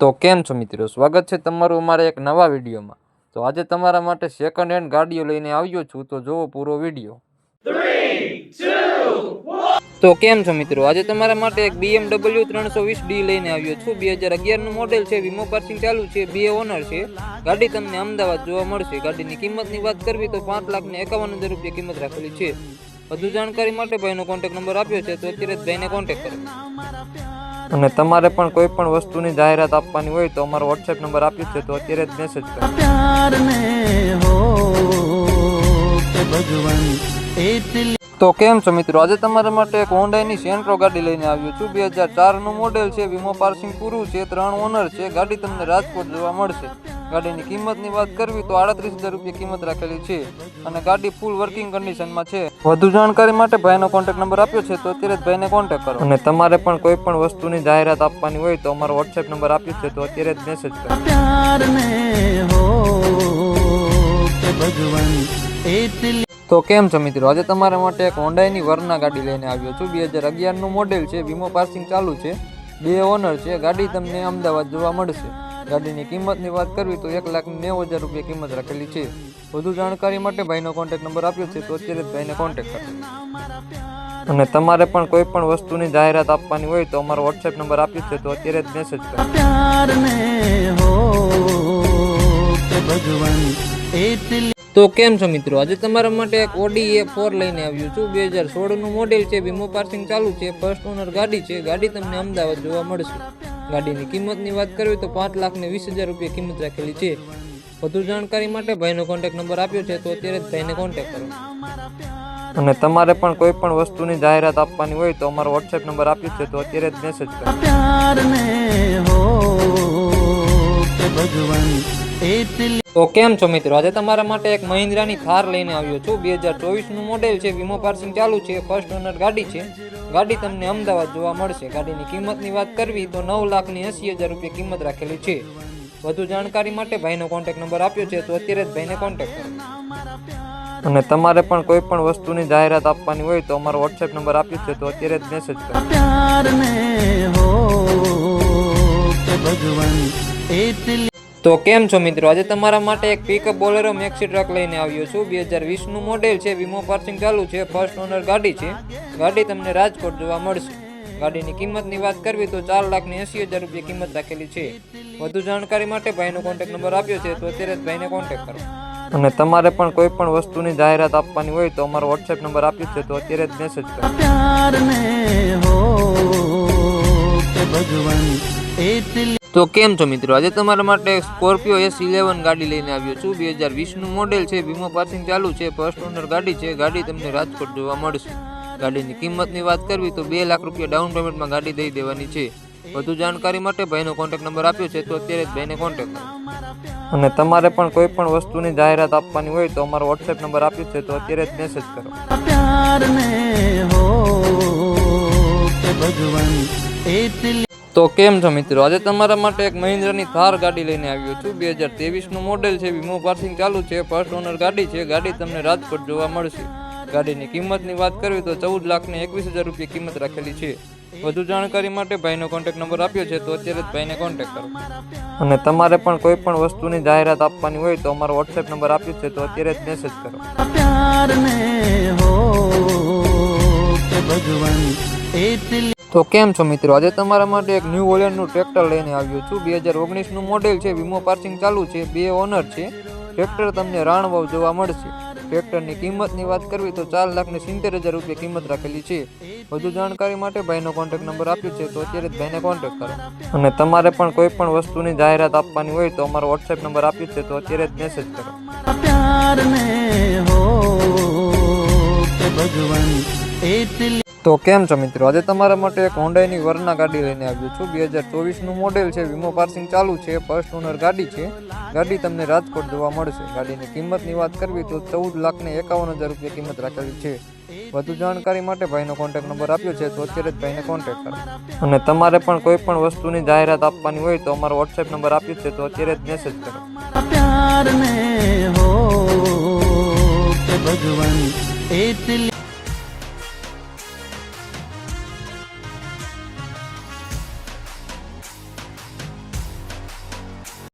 તો કેમ છો મિત્રો? સ્વાગત છે તમારું અમારા એક નવા વિડીયોમાં. તો આજે તમારા માટે સેકન્ડ હેન્ડ ગાડીઓ લઈને આવ્યો છું, તો જોવો પૂરો વીડિયો. તો કેમ છો મિત્રો? આજે તમારા માટે એક BMW ત્રણસો વીસ ડી લઈને આવ્યો છું. બે હજાર અગિયારનું મોડેલ છે વીમો પાર્સિંગ ચાલુ છે, બે ઓનર છે. ગાડી તમને અમદાવાદ જોવા મળશે. ગાડીની કિંમતની વાત કરવી તો પાંચ લાખ ને એકાવન હજાર રૂપિયા કિંમત રાખેલી છે. વધુ જાણકારી માટે ભાઈનો કોન્ટેક્ટ નંબર આપ્યો છે, તો અત્યારે જ ભાઈને કોન્ટેક્ટ કરો. અને તમારે પણ કોઈ પણ વસ્તુની જાહેરાત આપવાની હોય તો અમારો વોટ્સએપ નંબર આપ્યો છે તો અત્યારે જ મેસેજ કરો. તો કેમ છો મિત્રો? આજે તમારા માટે એક હોન્ડાઈની સેન્ટ્રો ગાડી લઈને આવ્યો છું. બે હજાર ચારનું મોડેલ છે વીમો પાર્સિંગ પૂરું છે ત્રણ ઓનર છે. ગાડી તમને રાજકોટ જોવા મળશે. ગાડીની કિંમતની વાત કરવી તો આડત્રીસ હજાર રૂપિયા કિંમત રાખેલી છે અને ગાડી ફૂલ વર્કિંગ કન્ડિશનમાં છે. વધુ જાણકારી માટે ભાઈનો કોન્ટેક્ટ નંબર આપ્યો છે તો અત્યારે જ ભાઈને કોન્ટેક્ટ કરો. અને તમારે પણ કોઈ પણ વસ્તુની જાહેરાત આપવાની હોય તો અમારો વોટ્સએપ નંબર આપ્યો છે તો અત્યારે જ મેસેજ કરો. તો કેમ છો મિત્રો? આજે તમારા માટે એક હોન્ડાઈની વરના ગાડી લઈને આવ્યો છું. બે હજાર અગિયારનું મોડેલ છે. વીમો પાર્સિંગ ચાલુ છે. બે ઓનર છે. ગાડી તમને અમદાવાદ જોવા મળશે. ગાડીની કિંમતની વાત કરવી તો એક લાખ નેવું હજાર રૂપિયા કિંમત રાખેલી છે. વધુ જાણકારી માટે ભાઈનો કોન્ટેક નંબર આપ્યો છે તો અત્યારે જ ભાઈને કોન્ટેક કરો અને તમારે પણ કોઈ પણ વસ્તુની જાહેરાત આપવાની હોય તો અમારો વોટ્સએપ નંબર આપ્યો છે તો અત્યારે જ મેસેજ કરો. તો કેમ છો મિત્રો? આજે તમારા માટે એક ઓડી એ ફોર લઈને આવ્યું છું. બે હજાર સોળનું મોડેલ છે વીમો પાર્સિંગ ચાલુ છે ફર્સ્ટ ઓનર ગાડી છે. ગાડી તમને અમદાવાદ જોવા મળશે. ગાડીની કિંમતની વાત કરવી તો પાંચ લાખને વીસ હજાર રૂપિયા કિંમત રાખેલી છે. વધુ જાણકારી માટે ભાઈનો કોન્ટેક્ટ નંબર આપ્યો છે તો અત્યારે જ ભાઈને કોન્ટેક્ટ કરો. અને તમારે પણ કોઈ પણ વસ્તુની જાહેરાત આપવાની હોય તો અમારો વોટ્સએપ નંબર આપ્યો છે તો અત્યારે જ મેસેજ કરો. ભગવાન એટલી તો કેમ છો મિત્રો? આજે તમારા માટે એક મહિન્દ્રાની થાર લઈને આવ્યો છું. બે હજાર ચોવીસનું મોડેલ છે વીમો પાર્સિંગ ચાલુ છે ફર્સ્ટ ઓનર ગાડી છે. ગાડી તમને અમદાવાદ જોવા મળશે. ગાડીની કિંમતની વાત કરવી તો નવ લાખની એંસી હજાર રૂપિયા કિંમત રાખેલી છે. વધુ જાણકારી માટે ભાઈનો કોન્ટેક્ટ નંબર આપ્યો છે, તો અત્યારે જ ભાઈને કોન્ટેક્ટ કરો. અને તમારે પણ કોઈ પણ વસ્તુની જાહેરાત આપવાની હોય તો અમારો વોટ્સએપ નંબર આપ્યો છે, તો અત્યારે જ મેસેજ કરો. ભગવાન તો કેમ છો મિત્રો? આજે તમારા માટે એક પિકઅપ બોલેરો મેક્સી ટ્રક લઈને આવ્યો છું. બે હજાર વીસનું મોડેલ છે વીમો પાર્સિંગ ચાલુ છે ફર્સ્ટ ઓનર ગાડી છે. ગાડી તમને રાજકોટ જોવા મળશે. ગાડીની કિંમતની વાત કરવી તો ચાર લાખની એંસી હજાર રૂપિયા કિંમત રાખેલી છે. વધુ જાણકારી માટે ભાઈનો કોન્ટેક્ટ નંબર આપ્યો છે, તો અત્યારે જ ભાઈને કોન્ટેક્ટ કરો. અને તમારે પણ કોઈ પણ વસ્તુની જાહેરાત આપવાની હોય તો અમારો વોટ્સએપ નંબર આપ્યો છે, તો અત્યારે જ મેસેજ કરો. તો કેમ છો મિત્રો? આજે તમારા માટે સ્કોર્પિયો એસ ઇલેવન ગાડી લઈને આવ્યો છું. બે હજાર વીસનું મોડેલ છે, વીમો પાર્કિંગ ચાલુ છે ફર્સ્ટ ઓનર ગાડી છે. ગાડી તમને રાજકોટ જોવા મળશે. ગાડીની કિંમતની વાત કરવી તો બે લાખ રૂપિયા ડાઉન પેમેન્ટમાં ગાડી દઈ દેવાની છે. વધુ જાણકારી માટે ભાઈનો કોન્ટેક નંબર આપ્યો છે, તો અત્યારે જ ભાઈને કોન્ટેક કરો. અને તમારે પણ કોઈ પણ વસ્તુની જાહેરાત આપવાની હોય તો અમારો વોટ્સએપ નંબર આપ્યો છે, તો અત્યારે જ મેસેજ કરો. ભગવાન તો કેમ છો મિત્રો? આજે તમારા માટે એક મહિન્દ્રાની થાર ગાડી લઈને આવ્યો છું. બે હજાર તેવીસનું મોડેલ છે વીમો પાર્સિંગ ચાલુ છે. ફર્સ્ટ ઓનર ગાડી છે. ગાડી તમને રાજકોટ જોવા મળશે. ગાડીની કિંમતની વાત કરવી તો ચૌદ લાખને એકવીસ હજાર રૂપિયા કિંમત રાખેલી છે. વધુ જાણકારી માટે ભાઈનો કોન્ટેક નંબર આપ્યો છે તો અત્યારે જ ભાઈને કોન્ટેક્ટ કરો. અને તમારે પણ કોઈ પણ વસ્તુની જાહેરાત આપવાની હોય તો અમારો વોટ્સએપ નંબર આપ્યો છે તો અત્યારે જ મેસેજ કરો. ભગવાન તો કેમ છો મિત્રો? આજે તમારા માટે એક ન્યૂ ઓલિયનનું ટ્રેક્ટર લઈને આવ્યો છું. બે હજાર ઓગણીસનું મોડેલ છે. વીમો પાર્સિંગ ચાલુ છે. બે ઓનર છે. ટ્રેક્ટર તમને રાણવાવ જોવા મળશે. ટ્રેક્ટરની કિંમતની વાત કરવી તો ચાર લાખને સિત્તેર હજાર રૂપિયા કિંમત રાખેલી છે. વધુ જાણકારી માટે ભાઈનો કોન્ટેક્ટ નંબર આપ્યો છે તો અત્યારે જ ભાઈને કોન્ટેક્ટ કરો. અને તમારે પણ કોઈ પણ વસ્તુની જાહેરાત આપવાની હોય તો અમારો વોટ્સએપ નંબર આપ્યો છે તો અત્યારે જ મેસેજ કરો. ભગવાન તો કેમ છો મિત્રો? આજે તમારા માટે એક હોન્ડાઈની વરના ગાડી લઈને આવ્યો છું. બે હજાર ચોવીસનું મોડેલ છે વીમો પાર્સિંગ ચાલુ છે ફર્સ્ટ ઓનર ગાડી છે. ગાડી તમને રાજકોટ જોવા મળશે. ગાડીની કિંમતની વાત કરવી તો ચૌદ લાખને એકાવન હજાર રૂપિયા કિંમત રાખેલી છે. વધુ જાણકારી માટે ભાઈનો કોન્ટેક્ટ નંબર આપ્યો છે, તો અત્યારે જ ભાઈને કોન્ટેક્ટ કરો. અને તમારે પણ કોઈ પણ વસ્તુની જાહેરાત આપવાની હોય તો અમારો વોટ્સએપ નંબર આપ્યો છે, તો અત્યારે જ મેસેજ કરો. ભગવાન, એટલી